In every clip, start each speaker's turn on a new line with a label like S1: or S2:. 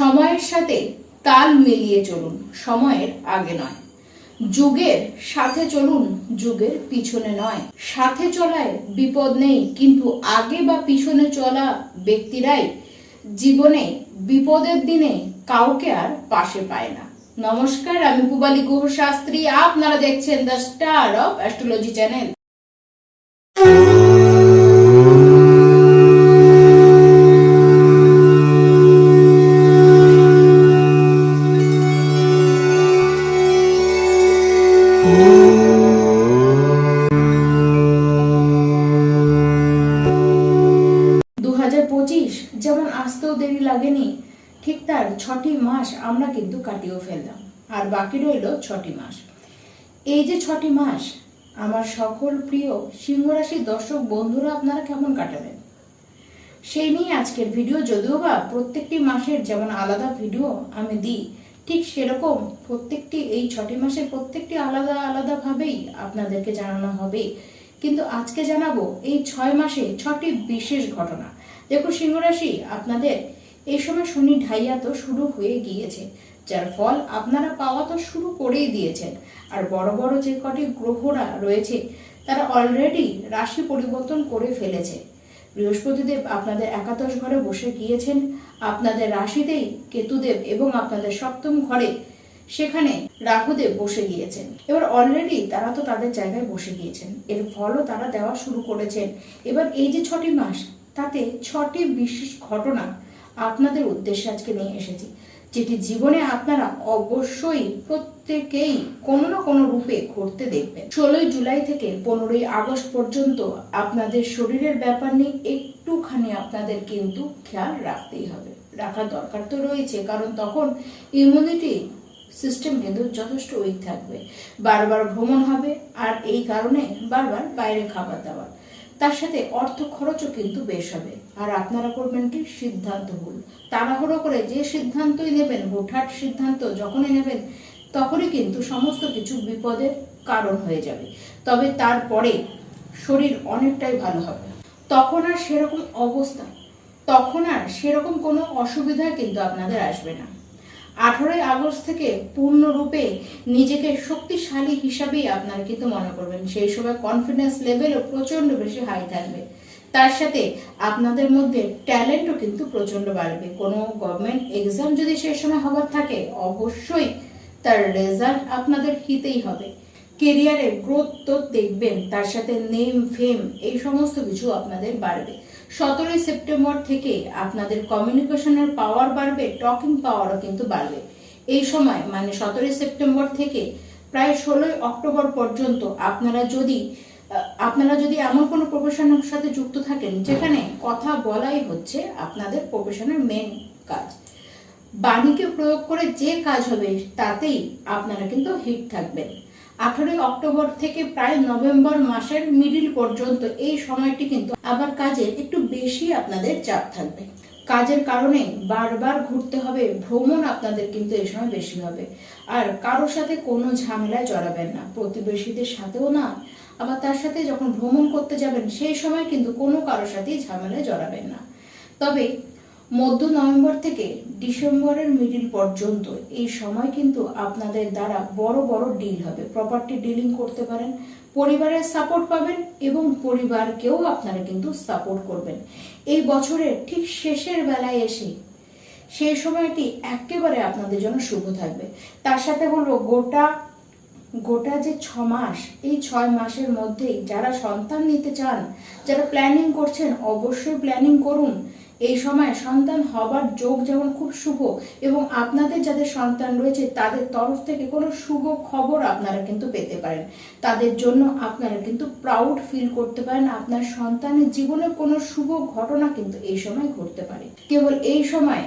S1: সময়ের সাথে তাল মিলিয়ে চলুন, সময়ের আগে নয়। যুগের সাথে চলুন, যুগের পিছনে নয়। সাথে চলায় বিপদ নেই, কিন্তু আগে বা পিছনে চলা ব্যক্তিরাই জীবনে বিপদের দিনে কাউকে আর পাশে পায় না। নমস্কার, আমি পুবালি গুহ শাস্ত্রী আপনারা দেখছেন the star of astrology channel. মাস আমরা কিন্তু কাটিয়েও ফেললাম। আর বাকি রইল ছটি মাস। এই যে ছটি মাস, আমার সকল প্রিয় সিংহ রাশির দর্শক বন্ধুরা আপনারা কেমন কাটাবেন সেই নিয়ে আজকের ভিডিও, যদিও বা প্রত্যেকটি মাসের যেমন আলাদা ভিডিও আমি দিই, ঠিক সেরকম প্রত্যেকটি, এই ছটি মাসের প্রত্যেকটি আলাদা আলাদাভাবেই আপনাদেরকে জানানো হবে। কিন্তু আজকে জানাব এই ছয় মাসে ছটি বিশেষ ঘটনা। দেখো সিংহরাশি, আপনাদের এই সময় শনি ঢাইয়া তো শুরু হয়ে গিয়েছে, যার ফল আপনারা পাওয়া তো শুরু করেই দিয়েছেন। আর বড় বড় যে কটি গ্রহরা রয়েছে, তারা অলরেডি রাশি পরিবর্তন করে ফেলেছে। বৃহস্পতিদেব আপনাদের একাদশ ঘরে বসে গিয়েছেন। আপনাদের রাশিতেই কেতুদেব এবং আপনাদের সপ্তম ঘরে সেখানে রাহুদেব বসে গিয়েছেন। এবার অলরেডি তারা তো তাদের জায়গায় বসে গিয়েছেন। এর ফলও তারা দেওয়া শুরু করেছেন। এবার এই যে ছটি মাস, তাতে ছটি বিশেষ ঘটনা আপনাদের উদ্দেশ্যে আজকে নিয়ে এসেছি, যেটি জীবনে আপনারা অবশ্যই প্রত্যেকেই কোনো না কোনো রূপে করতে দেখবেন। ষোলোই জুলাই থেকে পনেরোই আগস্ট পর্যন্ত আপনাদের শরীরের ব্যাপার নিয়ে একটুখানি আপনাদের কিন্তু খেয়াল রাখতেই হবে। রাখার দরকার তো রয়েছে, কারণ তখন ইমিউনিটি সিস্টেম কিন্তু যথেষ্ট উইক থাকবে। বারবার ভ্রমণ হবে, আর এই কারণে বারবার বাইরে খাবার দাবার। তার সাথে অর্থ খরচও কিন্তু বেশ হবে। আর আপনারা করবেন কি? সিদ্ধান্ত ভুল। তাড়াহুড়ো করে যে সিদ্ধান্তই নেবেন, হুটহাট সিদ্ধান্ত যখনই নেবেন, তখনই কিন্তু সমস্ত কিছু বিপদের কারণ হয়ে যাবে। তবে তারপরে শরীর অনেকটাই ভালো হবে। তখন আর সেরকম অবস্থা, তখন আর সেরকম কোনো অসুবিধা কিন্তু আপনাদের আসবে না। আঠারোই আগস্ট থেকে পূর্ণরূপে নিজেকে শক্তিশালী হিসাবেই আপনারা কিন্তু মনে করবেন। সেই সময় কনফিডেন্স লেভেলও প্রচণ্ড বেশি হাই থাকবে। তার সাথে আপনাদের মধ্যে ট্যালেন্টও কিন্তু প্রচণ্ড বাড়বে। কোনো গভর্নমেন্ট এক্সাম যদি সেই সময় হবার থাকে, অবশ্যই তার রেজাল্ট আপনাদের হিতেই হবে। কেরিয়ারে গ্রোথ তো দেখবেন, তার সাথে নেম ফেম এই সমস্ত কিছু আপনাদের বাড়বে। সতেরোই সেপ্টেম্বর থেকে আপনাদের কমিউনিকেশনের পাওয়ার বাড়বে টকিং পাওয়ারও কিন্তু বাড়বে। এই সময় মানে সতেরোই সেপ্টেম্বর থেকে প্রায় ষোলোই অক্টোবর পর্যন্ত আপনারা যদি আপনারা যদি এমন কোনো প্রফেশনের সাথে যুক্ত থাকেন, যেখানে কথা বলাই হচ্ছে আপনাদের প্রফেশনের মেন কাজ, বাণীকে প্রয়োগ করে যে কাজ হবে তাতেই আপনারা কিন্তু হিট থাকবেন। আঠারোই অক্টোবর থেকে প্রায় নভেম্বর মাসের মিডিল পর্যন্ত এই সময়টি কিন্তু আবার কাজে একটু বেশি আপনাদের চাপ থাকবে। কাজের কারণে বারবার ঘুরতে হবে, ভ্রমণ আপনাদের কিন্তু এই সময় বেশি হবে। আর কারোর সাথে কোনো ঝামেলায় জড়াবেন না, প্রতিবেশীদের সাথেও না। আবার তার সাথে যখন ভ্রমণ করতে যাবেন, সেই সময় কিন্তু কোনো কারোর সাথেই ঝামেলায় জড়াবেন না। তবে মধ্য নভেম্বর থেকে ডিসেম্বরের মিডিল পর্যন্ত এই সময় কিন্তু আপনাদের দ্বারা বড় বড় ডিল হবে। প্রপার্টি ডিলিং করতে পারেন, পরিবারের সাপোর্ট পাবেন এবং পরিবারকেও আপনারা কিন্তু সাপোর্ট করবেন। এই বছরের ঠিক শেষের বেলায় এসে সেই সময়টি একেবারে আপনাদের জন্য শুভ থাকবে। তার সাথে বলব, গোটা গোটা যে ছ মাস, এই ছয় মাসের মধ্যেই যারা সন্তান নিতে চান, যারা প্ল্যানিং করছেন, অবশ্যই প্ল্যানিং করুন। এই সময় সন্তান হবার যোগ যেমন খুব শুভ এবং আপনাদের যাদের সন্তান রয়েছে, তাদের তরফ থেকে কোনো শুভ খবর আপনারা কিন্তু পেতে পারেন। তাদের জন্য আপনারা কিন্তু প্রাউড ফিল করতে পারেন। আপনার সন্তানের জীবনে কোনো শুভ ঘটনা কিন্তু এই সময় ঘটতে পারে। কেবল এই সময়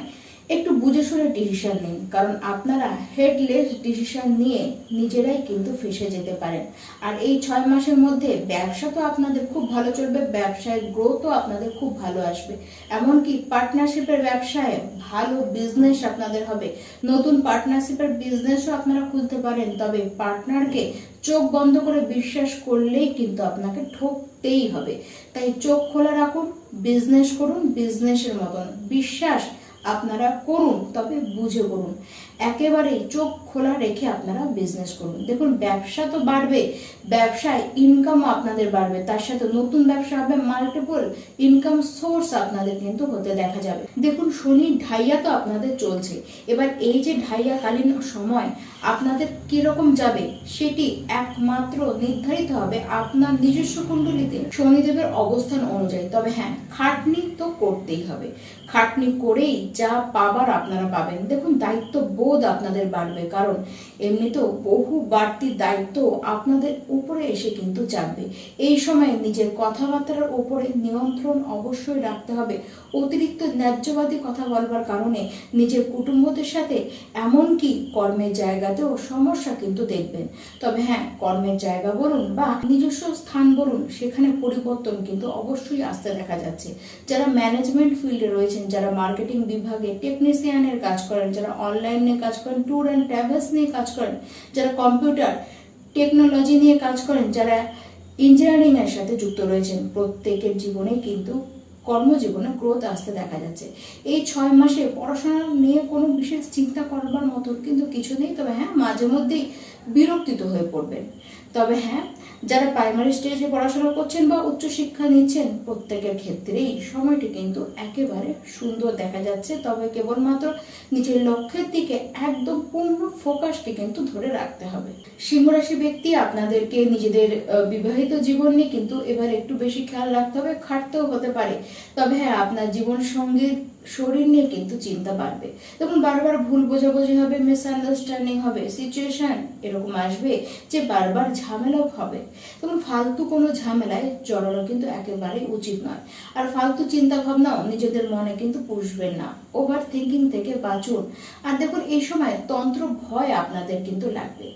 S1: একটু বুঝে শুনে ডিসিশন নিন, কারণ আপনারা হেডলেস ডিসিশন নিয়ে নিজেরাই কিন্তু ফেসে যেতে পারেন। আর এই ছয় মাসের মধ্যে ব্যবসা তো আপনাদের খুব ভালো চলবে, ব্যবসায় গ্রোথও আপনাদের খুব ভালো আসবে। এমনকি পার্টনারশিপের ব্যবসায় ভালো বিজনেস আপনাদের হবে। নতুন পার্টনারশিপের বিজনেসও আপনারা খুলতে পারেন, তবে পার্টনারকে চোখ বন্ধ করে বিশ্বাস করলেই কিন্তু আপনাকে ঠকতেই হবে। তাই চোখ খোলা রাখুন বিজনেস করুন বিজনেসের মতন। বিশ্বাস আপনারা করুন তবে বুঝে করুন। একেবারে চোখ খোলা রেখে আপনারা বিজনেস করুন। দেখুন, ব্যবসা তো বাড়বে, ব্যবসায় ইনকামও আপনাদের বাড়বে, তার সাথে নতুন ব্যবসা হবে মাল্টিপল ইনকাম সোর্স আপনাদের কিন্তু হতে দেখা যাবে। দেখুন, শনি ঢাইয়া তো আপনাদের চলছে। এবার এই যে ঢাইয়াকালীন সময়, আপনাদের কীরকম যাবে, সেটি একমাত্র নির্ধারিত হবে আপনার নিজস্ব কুণ্ডলিতে। শনিদেবের অবস্থান অনুযায়ী, তবে হ্যাঁ খাটনি তো করতেই হবে। খাটনি করেই যা পাবার আপনারা পাবেন। দেখুন, দায়িত্ব বোধ আপনাদের বাড়বে, কারণ এমনিতেও বহু বাড়তি দায়িত্ব আপনাদের উপরে এসে কিন্তু চাপবে। এই সময় নিজের কথাবার্তার উপরে নিয়ন্ত্রণ অবশ্যই রাখতে হবে। অতিরিক্ত ন্যায্যবাদী কথা বলবার কারণে নিজের কুটুম্বদের সাথে এমনকি কর্মের জায়গাতেও সমস্যা কিন্তু দেখবেন। তবে হ্যাঁ কর্মের জায়গা বলুন বা নিজস্ব স্থান বলুন, সেখানে পরিবর্তন কিন্তু অবশ্যই আসতে দেখা যাচ্ছে। যারা ম্যানেজমেন্ট ফিল্ডে রয়েছেন, যারা মার্কেটিং বিভাগে টেকনিশিয়ানের কাজ করেন, যারা অনলাইনে কাজ করেন ট্যুর অ্যান্ড ট্রাভেলস নিয়ে কাজ করেন, যারা কম্পিউটার টেকনোলজি নিয়ে কাজ করেন, যারা ইঞ্জিনিয়ারিংয়ের সাথে যুক্ত রয়েছেন। প্রত্যেকের জীবনে কিন্তু কর্মজীবনে গ্রোথ আসতে দেখা যাচ্ছে। এই ছয় মাসে পড়াশোনা নিয়ে কোনো বিশেষ চিন্তা করবার মতো কিন্তু কিছু নেই। তবে হ্যাঁ মাঝে মধ্যেই বিরক্তিত হয়ে পড়বেন। তবে হ্যাঁ যারা প্রাইমারি স্টেজে পড়াশোনা করছেন বা উচ্চশিক্ষা নিচ্ছেন, প্রত্যেকের ক্ষেত্রেই সময়টি কিন্তু একেবারে সুন্দর দেখা যাচ্ছে। তবে কেবলমাত্র নিজের লক্ষ্যের দিকে একদম পূর্ণ ফোকাসটি কিন্তু ধরে রাখতে হবে। সিংহরাশি ব্যক্তি আপনাদেরকে নিজেদের বিবাহিত জীবন নিয়ে কিন্তু এবার একটু বেশি খেয়াল রাখতে হবে, খাটতেও হতে পারে। তবে হ্যাঁ আপনার জীবন সঙ্গীর শরীর নিয়ে কিন্তু চিন্তা বাড়বে। তখন বারবার ভুল বোঝাবুঝি হবে মিসআন্ডারস্ট্যান্ডিং হবে সিচুয়েশন এরকম আসবে যে বারবার ঝামেলাও হবে। তখন ফালতু কোনো ঝামেলায় জড়ানো কিন্তু একেবারেই উচিত নয়। আর ফালতু চিন্তা ভাবনাও নিজেদের মনে কিন্তু পুষবেন না। ওভার থিঙ্কিং থেকে বাঁচুন। আর দেখুন, এই সময় তন্ত্র ভয় আপনাদের কিন্তু লাগবে।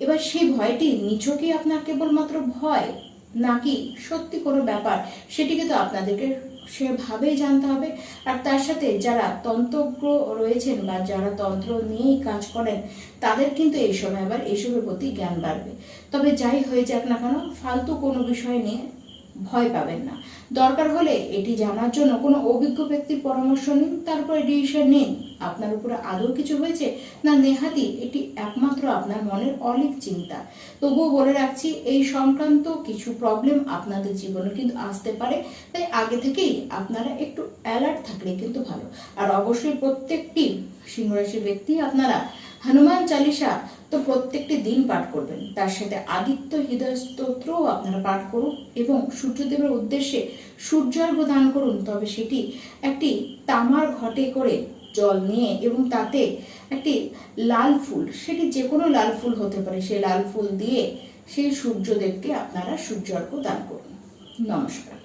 S1: এবার সেই ভয়টি নিছকই আপনার কেবলমাত্র ভয়। নাকি সত্যি কোনো ব্যাপার, সেটি কিন্তু আপনাদেরকে সেভাবেই জানতে হবে। আর তার সাথে যারা তন্ত্রজ্ঞ রয়েছেন বা যারা তন্ত্র নিয়েই কাজ করেন, তাদের কিন্তু এই সময় আবার এসবের প্রতি জ্ঞান বাড়বে। তবে যাই হয়ে যাক না কেন, ফালতু কোনো বিষয় নিয়ে ভয় পাবেন না। দরকার হলে এটি জানার জন্য কোনো অভিজ্ঞ ব্যক্তির পরামর্শ নিন, তারপরে ডিসিশন নিন। আপনার উপরে আদৌ কিছু হয়েছে? না, নেহাতি, এটি একমাত্র আপনার মনের অলিক চিন্তা। তবুও বলে রাখছি, এই সংক্রান্ত কিছু প্রবলেম আপনাদের জীবনে কিন্তু আসতে পারে। তাই আগে থেকেই আপনারা একটু অ্যালার্ট থাকলে কিন্তু ভালো। আর অবশ্যই প্রত্যেকটি সিংহরাশি ব্যক্তি আপনারা হনুমান চালিসা তো প্রত্যেকটি দিন পাঠ করবেন। তার সাথে আদিত্য হৃদয় স্তোত্রও আপনারা পাঠ করুন এবং সূর্যদেবের উদ্দেশ্যে সূর্যার্ঘ দান করুন। তবে সেটি একটি তামার ঘটে করে জল নিয়ে এবং তাতে একটি লাল ফুল, সেটি যে কোনো লাল ফুল হতে পারে। সেই লাল ফুল দিয়ে সেই সূর্যদেবকে আপনারা সূর্য অর্ঘ্য দান করুন। নমস্কার।